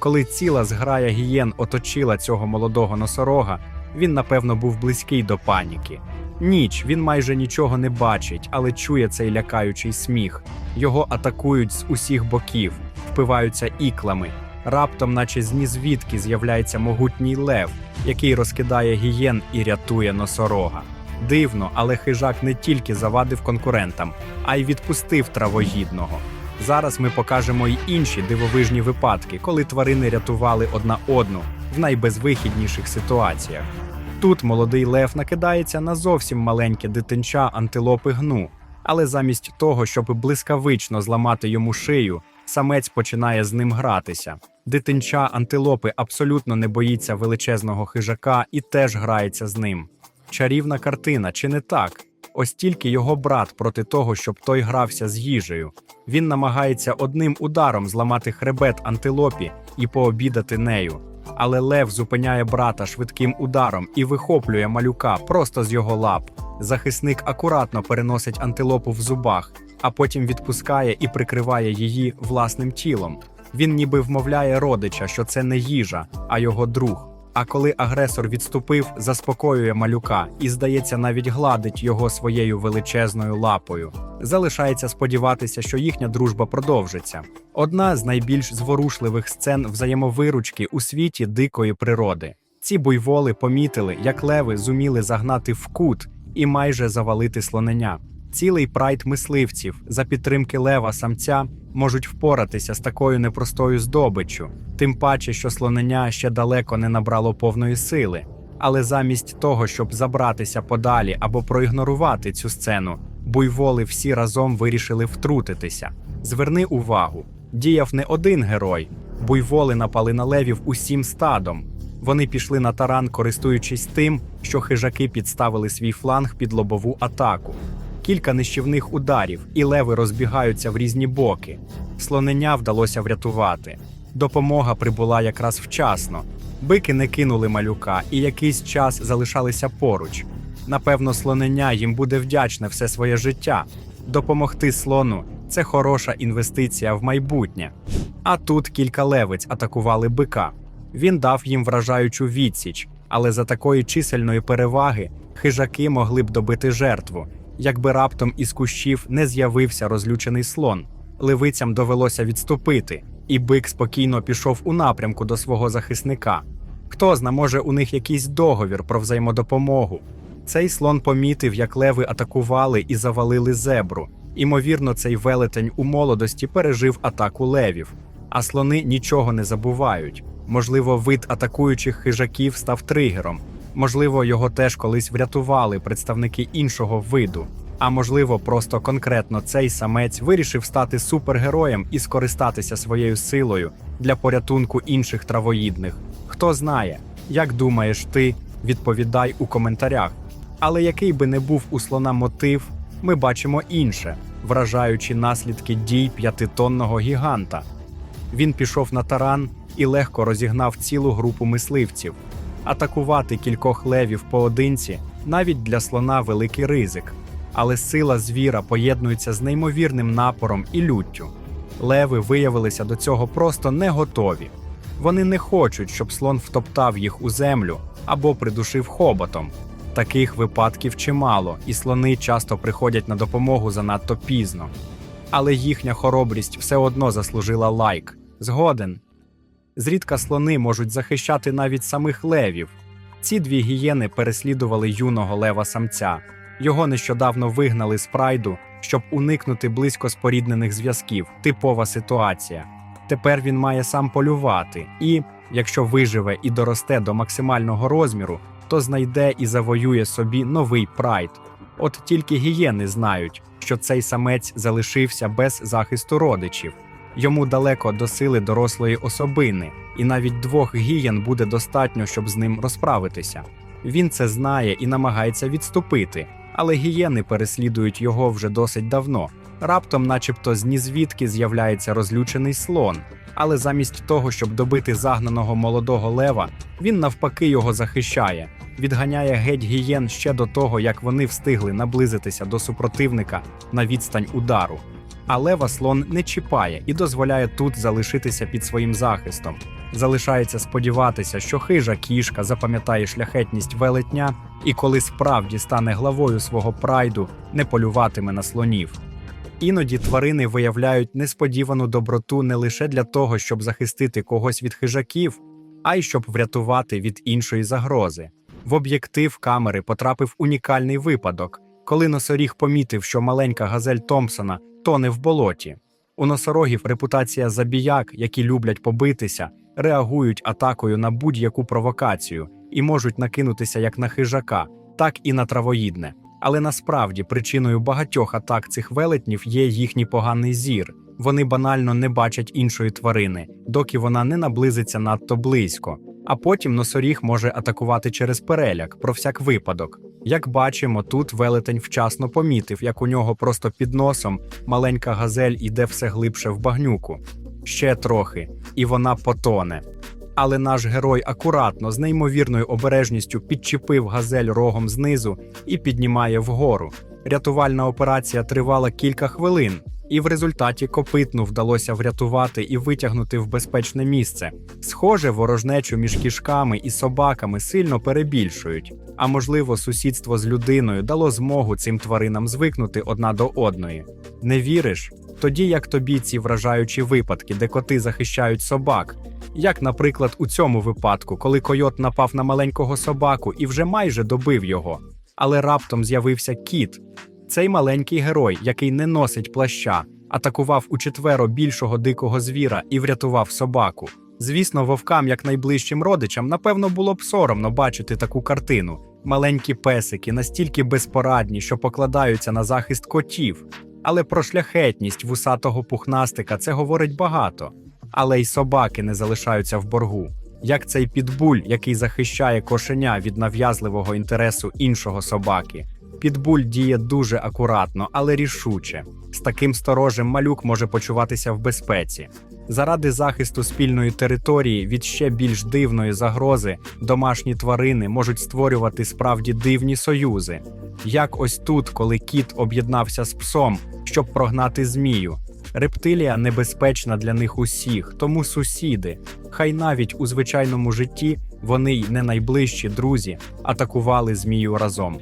Коли ціла зграя гієн оточила цього молодого носорога, він, напевно, був близький до паніки. Ніч він майже нічого не бачить, але чує цей лякаючий сміх. Його атакують з усіх боків, впиваються іклами. Раптом, наче з нізвідки, з'являється могутній лев, який розкидає гієн і рятує носорога. Дивно, але хижак не тільки завадив конкурентам, а й відпустив травоїдного. Зараз ми покажемо й інші дивовижні випадки, коли тварини рятували одна одну в найбезвихідніших ситуаціях. Тут молодий лев накидається на зовсім маленьке дитинча антилопи гну, але замість того, щоб блискавично зламати йому шию, самець починає з ним гратися. Дитинча антилопи абсолютно не боїться величезного хижака і теж грається з ним. Чарівна картина, чи не так? Ось тільки його брат проти того, щоб той грався з їжею. Він намагається одним ударом зламати хребет антилопі і пообідати нею. Але лев зупиняє брата швидким ударом і вихоплює малюка просто з його лап. Захисник акуратно переносить антилопу в зубах, а потім відпускає і прикриває її власним тілом. Він ніби вмовляє родича, що це не їжа, а його друг. А коли агресор відступив, заспокоює малюка і, здається, навіть гладить його своєю величезною лапою. Залишається сподіватися, що їхня дружба продовжиться. Одна з найбільш зворушливих сцен взаємовиручки у світі дикої природи. Ці буйволи помітили, як леви зуміли загнати в кут і майже завалити слонення. Цілий прайд мисливців за підтримки лева самця можуть впоратися з такою непростою здобиччю, тим паче, що слонення ще далеко не набрало повної сили. Але замість того, щоб забратися подалі або проігнорувати цю сцену, буйволи всі разом вирішили втрутитися. Зверни увагу, діяв не один герой. Буйволи напали на левів усім стадом. Вони пішли на таран, користуючись тим, що хижаки підставили свій фланг під лобову атаку. Кілька нищівних ударів, і леви розбігаються в різні боки. Слонення вдалося врятувати. Допомога прибула якраз вчасно. Бики не кинули малюка і якийсь час залишалися поруч. Напевно, слонення їм буде вдячне все своє життя. Допомогти слону це хороша інвестиція в майбутнє. А тут кілька левиць атакували бика. Він дав їм вражаючу відсіч, але за такої чисельної переваги хижаки могли б добити жертву, якби раптом із кущів не з'явився розлючений слон. Левицям довелося відступити, і бик спокійно пішов у напрямку до свого захисника. Хто зна, може, у них якийсь договір про взаємодопомогу. Цей слон помітив, як леви атакували і завалили зебру. Імовірно, цей велетень у молодості пережив атаку левів. А слони нічого не забувають. Можливо, вид атакуючих хижаків став тригером. Можливо, його теж колись врятували представники іншого виду. А можливо, просто конкретно цей самець вирішив стати супергероєм і скористатися своєю силою для порятунку інших травоїдних. Хто знає, як думаєш ти, відповідай у коментарях. Але який би не був у слона мотив, ми бачимо інше, вражаючи наслідки дій п'ятитонного гіганта. Він пішов на таран і легко розігнав цілу групу мисливців. Атакувати кількох левів поодинці навіть для слона великий ризик, але сила звіра поєднується з неймовірним напором і люттю. Леви виявилися до цього просто не готові. Вони не хочуть, щоб слон втоптав їх у землю або придушив хоботом. Таких випадків чимало, і слони часто приходять на допомогу занадто пізно. Але їхня хоробрість все одно заслужила лайк. Згоден. Зрідка слони можуть захищати навіть самих левів. Ці дві гієни переслідували юного лева самця. Його нещодавно вигнали з прайду, щоб уникнути близько споріднених зв'язків. Типова ситуація. Тепер він має сам полювати, і, якщо виживе і доросте до максимального розміру, то знайде і завоює собі новий прайд. От тільки гієни знають, що цей самець залишився без захисту родичів. Йому далеко до сили дорослої особини, і навіть двох гієн буде достатньо, щоб з ним розправитися. Він це знає і намагається відступити, але гієни переслідують його вже досить давно. Раптом, начебто, з нізвідки з'являється розлючений слон. Але замість того, щоб добити загнаного молодого лева, він навпаки його захищає, відганяє геть гієн ще до того, як вони встигли наблизитися до супротивника на відстань удару. А лева слон не чіпає і дозволяє тут залишитися під своїм захистом. Залишається сподіватися, що хижа кішка запам'ятає шляхетність велетня і коли справді стане главою свого прайду, не полюватиме на слонів. Іноді тварини виявляють несподівану доброту не лише для того, щоб захистити когось від хижаків, а й щоб врятувати від іншої загрози. В об'єктив камери потрапив унікальний випадок, коли носоріг помітив, що маленька газель Томпсона тоне в болоті. У носорогів репутація забіяк, які люблять побитися, реагують атакою на будь-яку провокацію і можуть накинутися як на хижака, так і на травоїдне. Але насправді причиною багатьох атак цих велетнів є їхній поганий зір. Вони банально не бачать іншої тварини, доки вона не наблизиться надто близько. А потім носоріг може атакувати через переляк про всяк випадок. Як бачимо, тут велетень вчасно помітив, як у нього просто під носом маленька газель іде все глибше в багнюку. Ще трохи, і вона потоне. Але наш герой акуратно, з неймовірною обережністю підчепив газель рогом знизу і піднімає вгору. Рятувальна операція тривала кілька хвилин, і в результаті копитну вдалося врятувати і витягнути в безпечне місце. Схоже, ворожнечу між кішками і собаками сильно перебільшують. А можливо, сусідство з людиною дало змогу цим тваринам звикнути одна до одної. Не віриш? Тоді як тобі ці вражаючі випадки, де коти захищають собак, як, наприклад, у цьому випадку, коли койот напав на маленького собаку і вже майже добив його, але раптом з'явився кіт. Цей маленький герой, який не носить плаща, атакував учетверо більшого дикого звіра і врятував собаку. Звісно, вовкам, як найближчим родичам, напевно, було б соромно бачити таку картину. Маленькі песики настільки безпорадні, що покладаються на захист котів. Але про шляхетність вусатого пухнастика це говорить багато. Але й собаки не залишаються в боргу. Як цей підбуль, який захищає кошеня від нав'язливого інтересу іншого собаки. Підбуль діє дуже акуратно, але рішуче. З таким сторожем малюк може почуватися в безпеці. Заради захисту спільної території від ще більш дивної загрози домашні тварини можуть створювати справді дивні союзи. Як ось тут, коли кіт об'єднався з псом, щоб прогнати змію. Рептилія небезпечна для них усіх, тому сусіди. Хай навіть у звичайному житті вони й не найближчі друзі атакували змію разом.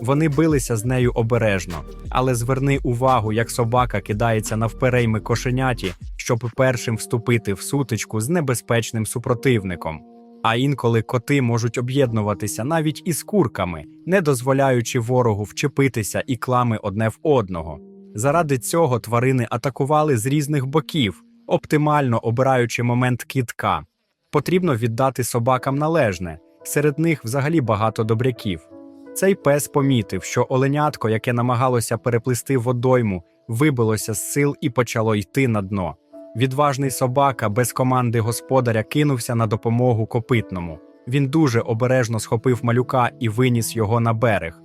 Вони билися з нею обережно, але зверни увагу, як собака кидається навперейми кошеняті, щоб першим вступити в сутичку з небезпечним супротивником. А інколи коти можуть об'єднуватися навіть із курками, не дозволяючи ворогу вчепитися і клами одне в одного. Заради цього тварини атакували з різних боків, оптимально обираючи момент кітка. Потрібно віддати собакам належне, серед них взагалі багато добряків. Цей пес помітив, що оленятко, яке намагалося переплисти водойму, вибилося з сил і почало йти на дно. Відважний собака без команди господаря кинувся на допомогу копитному. Він дуже обережно схопив малюка і виніс його на берег.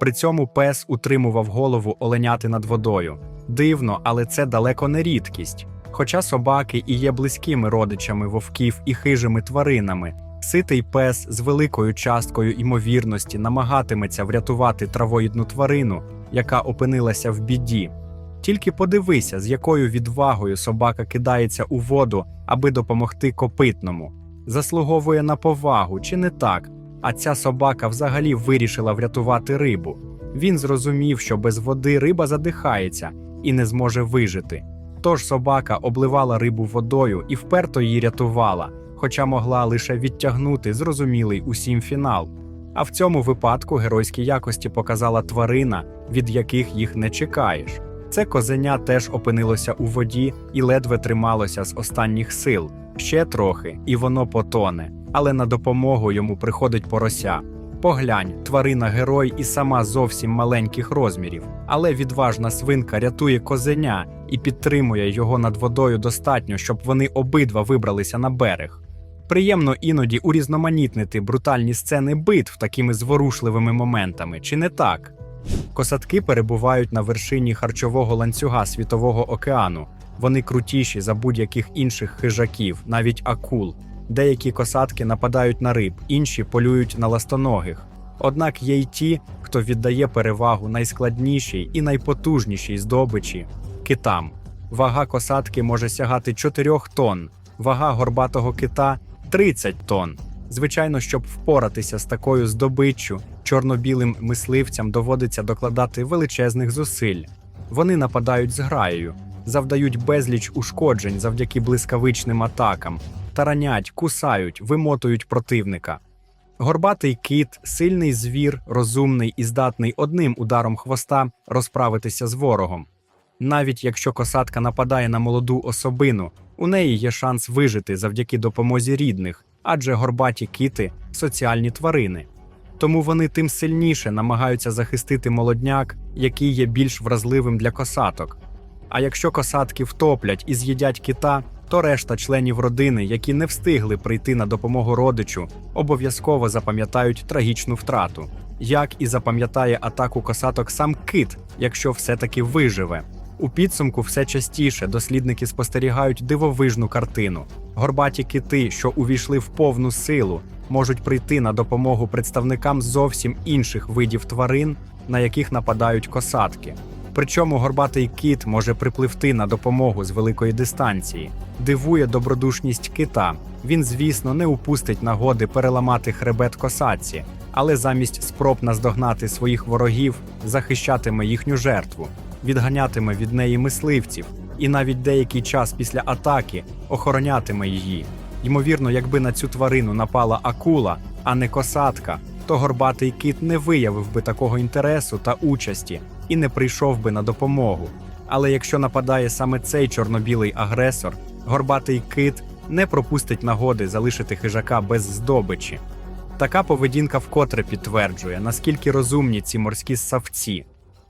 При цьому пес утримував голову оленяти над водою. Дивно, але це далеко не рідкість. Хоча собаки і є близькими родичами вовків і хижими тваринами, ситий пес з великою часткою ймовірності намагатиметься врятувати травоїдну тварину, яка опинилася в біді. Тільки подивися, з якою відвагою собака кидається у воду, аби допомогти копитному. Заслуговує на повагу, чи не так? А ця собака взагалі вирішила врятувати рибу. Він зрозумів, що без води риба задихається і не зможе вижити. Тож собака обливала рибу водою і вперто її рятувала, хоча могла лише відтягнути зрозумілий усім фінал. А в цьому випадку геройські якості показала тварина, від яких їх не чекаєш. Це козеня теж опинилося у воді і ледве трималося з останніх сил. Ще трохи, і воно потоне, але на допомогу йому приходить порося. Поглянь, тварина герой і сама зовсім маленьких розмірів, але відважна свинка рятує козеня і підтримує його над водою достатньо, щоб вони обидва вибралися на берег. Приємно іноді урізноманітнити брутальні сцени битв такими зворушливими моментами, чи не так? Косатки перебувають на вершині харчового ланцюга Світового океану. Вони крутіші за будь-яких інших хижаків, навіть акул. Деякі косатки нападають на риб, інші полюють на ластоногих. Однак є й ті, хто віддає перевагу найскладнішій і найпотужнішій здобичі китам. Вага косатки може сягати 4 тонн, Вага горбатого кита 30 тонн. Звичайно, щоб впоратися з такою здобиччю, чорно-білим мисливцям доводиться докладати величезних зусиль. Вони нападають з граєю, завдають безліч ушкоджень завдяки блискавичним атакам, таранять, кусають, вимотують противника. Горбатий кит сильний звір, розумний і здатний одним ударом хвоста розправитися з ворогом. Навіть якщо косатка нападає на молоду особину, у неї є шанс вижити завдяки допомозі рідних, адже горбаті кити соціальні тварини. Тому вони тим сильніше намагаються захистити молодняк, який є більш вразливим для косаток. А якщо косатки втоплять і з'їдять кита, то решта членів родини, які не встигли прийти на допомогу родичу, обов'язково запам'ятають трагічну втрату, як і запам'ятає атаку косаток сам кит, якщо все-таки виживе. У підсумку все частіше дослідники спостерігають дивовижну картину. Горбаті кити, що увійшли в повну силу, можуть прийти на допомогу представникам зовсім інших видів тварин, на яких нападають косатки. Причому горбатий кіт може припливти на допомогу з великої дистанції. Дивує добродушність кита. Він, звісно, не упустить нагоди переламати хребет косатці, але замість спроб наздогнати своїх ворогів захищатиме їхню жертву, відганятиме від неї мисливців і навіть деякий час після атаки охоронятиме її. Ймовірно, якби на цю тварину напала акула, а не косатка, то горбатий кит не виявив би такого інтересу та участі і не прийшов би на допомогу. Але якщо нападає саме цей чорно-білий агресор, горбатий кит не пропустить нагоди залишити хижака без здобичі. Така поведінка вкотре підтверджує, наскільки розумні ці морські ссавці.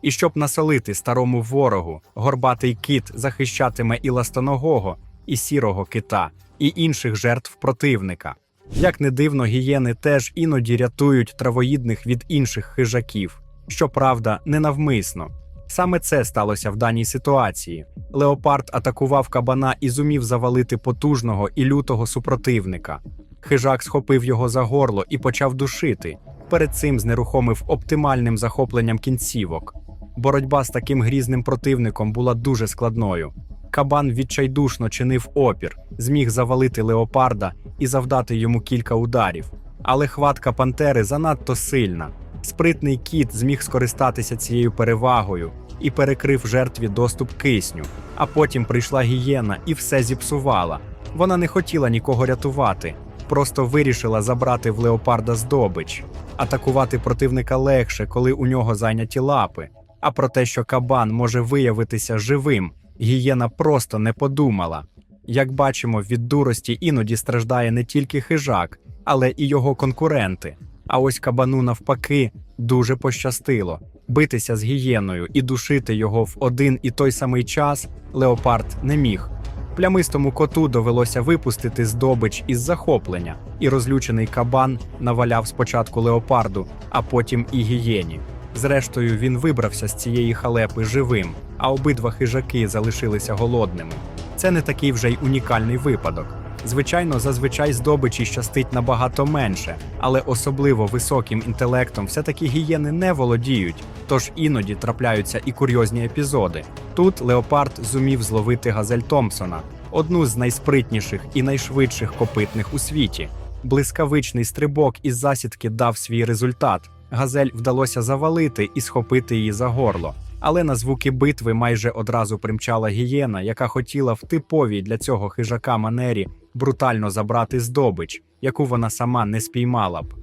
І щоб насолити старому ворогу, горбатий кит захищатиме і ластоногого, і сірого кита, і інших жертв противника. Як не дивно, гієни теж іноді рятують травоїдних від інших хижаків, щоправда, ненавмисно. Саме це сталося в даній ситуації. Леопард атакував кабана і зумів завалити потужного і лютого супротивника. Хижак схопив його за горло і почав душити. Перед цим знерухомив оптимальним захопленням кінцівок. Боротьба з таким грізним противником була дуже складною. Кабан відчайдушно чинив опір, зміг завалити леопарда і завдати йому кілька ударів. Але хватка пантери занадто сильна. Спритний кіт зміг скористатися цією перевагою і перекрив жертві доступ кисню. А потім прийшла гієна і все зіпсувала. Вона не хотіла нікого рятувати, просто вирішила забрати в леопарда здобич. Атакувати противника легше, коли у нього зайняті лапи. А про те, що кабан може виявитися живим, гієна просто не подумала. Як бачимо, від дурості іноді страждає не тільки хижак, але і його конкуренти. А ось кабану, навпаки, дуже пощастило. Битися з гієною і душити його в один і той самий час леопард не міг. Плямистому коту довелося випустити здобич із захоплення, і розлючений кабан наваляв спочатку леопарду, а потім і гієні. Зрештою, він вибрався з цієї халепи живим, а обидва хижаки залишилися голодними. Це не такий вже й унікальний випадок. Звичайно, зазвичай здобичі щастить набагато менше, але особливо високим інтелектом все-таки гієни не володіють, тож іноді трапляються і курйозні епізоди. Тут леопард зумів зловити газель Томпсона, одну з найспритніших і найшвидших копитних у світі. Блискавичний стрибок із засідки дав свій результат. Газель вдалося завалити і схопити її за горло. Але на звуки битви майже одразу примчала гієна, яка хотіла в типовій для цього хижака манері брутально забрати здобич, яку вона сама не спіймала б.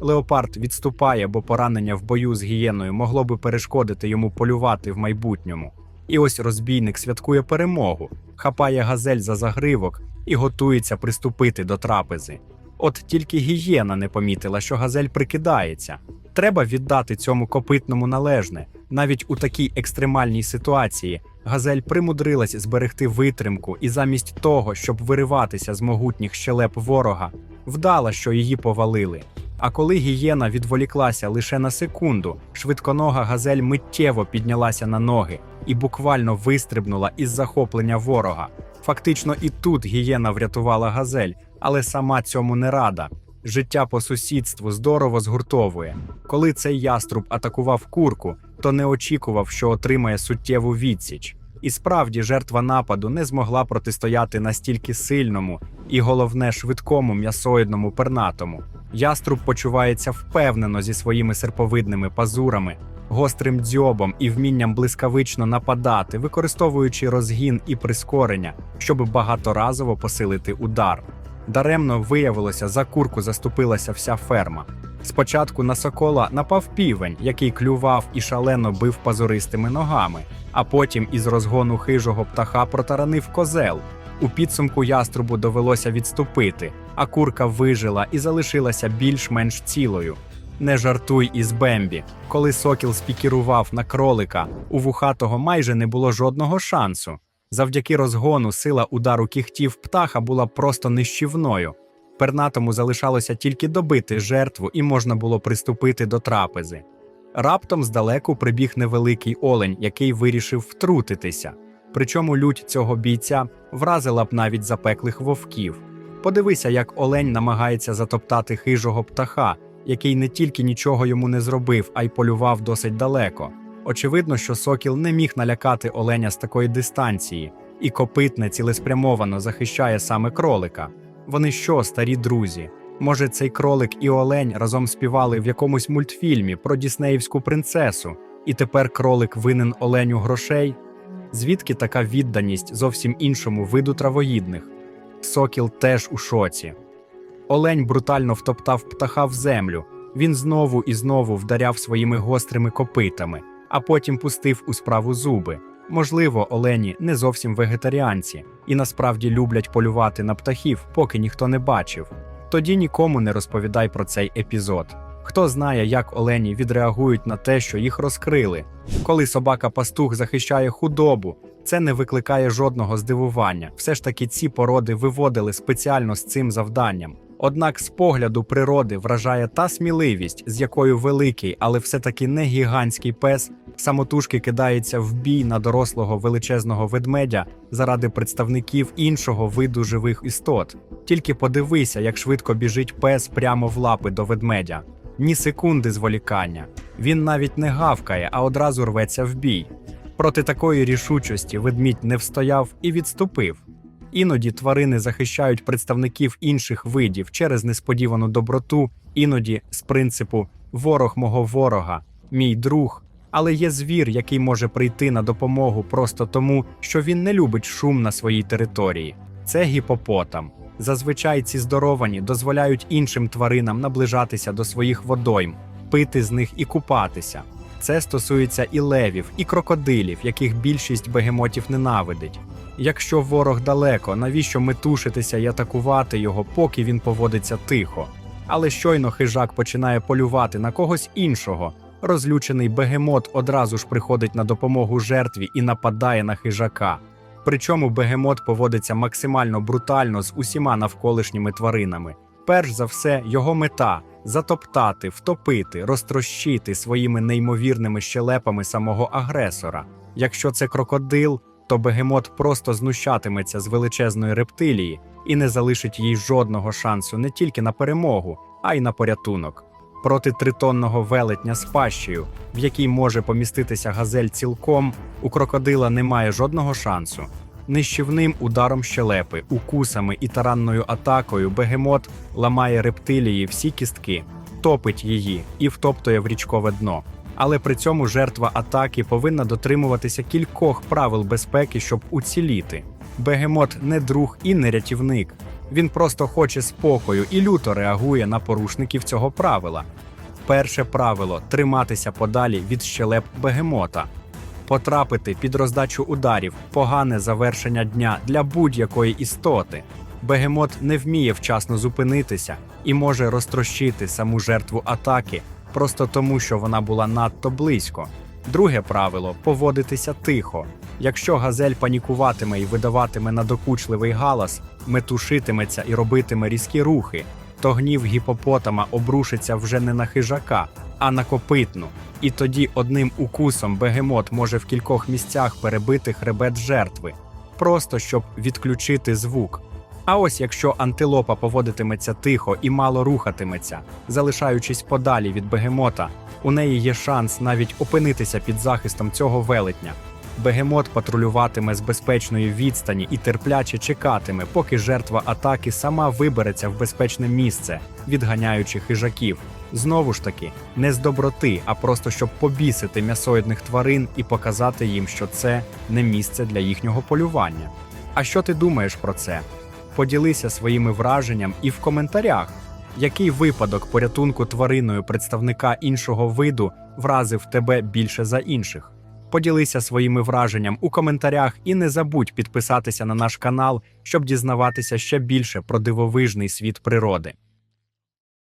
Леопард відступає, бо поранення в бою з гієною могло би перешкодити йому полювати в майбутньому. І ось розбійник святкує перемогу, хапає газель за загривок і готується приступити до трапези. От тільки гієна не помітила, що газель прикидається. Треба віддати цьому копитному належне. Навіть у такій екстремальній ситуації газель примудрилась зберегти витримку і замість того, щоб вириватися з могутніх щелеп ворога, вдала, що її повалили. А коли гієна відволіклася лише на секунду, швидконога газель миттєво піднялася на ноги і буквально вистрибнула із захоплення ворога. Фактично, і тут гієна врятувала газель, але сама цьому не рада. Життя по сусідству здорово згуртовує. Коли цей яструб атакував курку, то не очікував, що отримає суттєву відсіч. І справді жертва нападу не змогла протистояти настільки сильному і, головне, швидкому м'ясоїдному пернатому. Яструб почувається впевнено зі своїми серповидними пазурами, гострим дзьобом і вмінням блискавично нападати, використовуючи розгін і прискорення, щоб багаторазово посилити удар. Даремно виявилося, за курку заступилася вся ферма. Спочатку на сокола напав півень, який клював і шалено бив пазуристими ногами, а потім із розгону хижого птаха протаранив козел. У підсумку яструбу довелося відступити, а курка вижила і залишилася більш-менш цілою. Не жартуй із Бембі. Коли сокіл спікірував на кролика, у вухатого майже не було жодного шансу. Завдяки розгону сила удару кіхтів птаха була просто нищівною. Пернатому залишалося тільки добити жертву, і можна було приступити до трапези. Раптом здалеку прибіг невеликий олень, який вирішив втрутитися. Причому лють цього бійця вразила б навіть запеклих вовків. Подивися, як олень намагається затоптати хижого птаха, який не тільки нічого йому не зробив, а й полював досить далеко. Очевидно, що сокіл не міг налякати оленя з такої дистанції, і копитне цілеспрямовано захищає саме кролика. Вони що, старі друзі? Може, цей кролик і олень разом співали в якомусь мультфільмі про діснеївську принцесу, і тепер кролик винен оленю грошей? Звідки така відданість зовсім іншому виду травоїдних? Сокіл теж у шоці. Олень брутально втоптав птаха в землю. Він знову і знову вдаряв своїми гострими копитами, а потім пустив у справу зуби. Можливо, олені не зовсім вегетаріанці і насправді люблять полювати на птахів, поки ніхто не бачив. Тоді нікому не розповідай про цей епізод. Хто знає, як олені відреагують на те, що їх розкрили. Коли собака-пастух захищає худобу, це не викликає жодного здивування. Все ж таки ці породи виводили спеціально з цим завданням. Однак з погляду природи вражає та сміливість, з якою великий, але все-таки не гігантський пес самотужки кидається в бій на дорослого величезного ведмедя заради представників іншого виду живих істот. Тільки подивися, як швидко біжить пес прямо в лапи до ведмедя. Ні секунди зволікання. Він навіть не гавкає, а одразу рветься в бій. Проти такої рішучості ведмідь не встояв і відступив. Іноді тварини захищають представників інших видів через несподівану доброту, іноді з принципу ворог мого ворога, мій друг. Але є звір, який може прийти на допомогу просто тому, що він не любить шум на своїй території. Це гіпопотам. Зазвичай ці здоровані дозволяють іншим тваринам наближатися до своїх водойм, пити з них і купатися. Це стосується і левів, і крокодилів, яких більшість бегемотів ненавидить. Якщо ворог далеко, навіщо метушитися і атакувати його, поки він поводиться тихо? Але щойно хижак починає полювати на когось іншого. Розлючений бегемот одразу ж приходить на допомогу жертві і нападає на хижака. Причому бегемот поводиться максимально брутально з усіма навколишніми тваринами. Перш за все, його мета затоптати, втопити, розтрощити своїми неймовірними щелепами самого агресора. Якщо це крокодил, то бегемот просто знущатиметься з величезної рептилії і не залишить їй жодного шансу не тільки на перемогу, а й на порятунок. Проти тритонного велетня з пащею, в якій може поміститися газель цілком, у крокодила немає жодного шансу. Нищівним ударом щелепи, укусами і таранною атакою бегемот ламає рептилії всі кістки, топить її і втоптує в річкове дно. Але при цьому жертва атаки повинна дотримуватися кількох правил безпеки, щоб уціліти. Бегемот не друг і не рятівник. Він просто хоче спокою і люто реагує на порушників цього правила. Перше правило триматися подалі від щелеп бегемота. Потрапити під роздачу ударів погане завершення дня для будь-якої істоти. Бегемот не вміє вчасно зупинитися і може розтрощити саму жертву атаки просто тому, що вона була надто близько. Друге правило поводитися тихо. Якщо газель панікуватиме і видаватиме надокучливий галас, метушитиметься і робитиме різкі рухи, то гнів гіпопотама обрушиться вже не на хижака, а на копитну. І тоді одним укусом бегемот може в кількох місцях перебити хребет жертви, просто щоб відключити звук. А ось якщо антилопа поводитиметься тихо і мало рухатиметься, залишаючись подалі від бегемота, у неї є шанс навіть опинитися під захистом цього велетня. Бегемот патрулюватиме з безпечної відстані і терпляче чекатиме, поки жертва атаки сама вибереться в безпечне місце, відганяючи хижаків. Знову ж таки, не з доброти, а просто щоб побісити м'ясоїдних тварин і показати їм, що це не місце для їхнього полювання. А що ти думаєш про це? Поділися своїми враженням і в коментарях, який випадок порятунку твариною представника іншого виду вразив тебе більше за інших. Поділися своїми враженням у коментарях і не забудь підписатися на наш канал, щоб дізнаватися ще більше про дивовижний світ природи.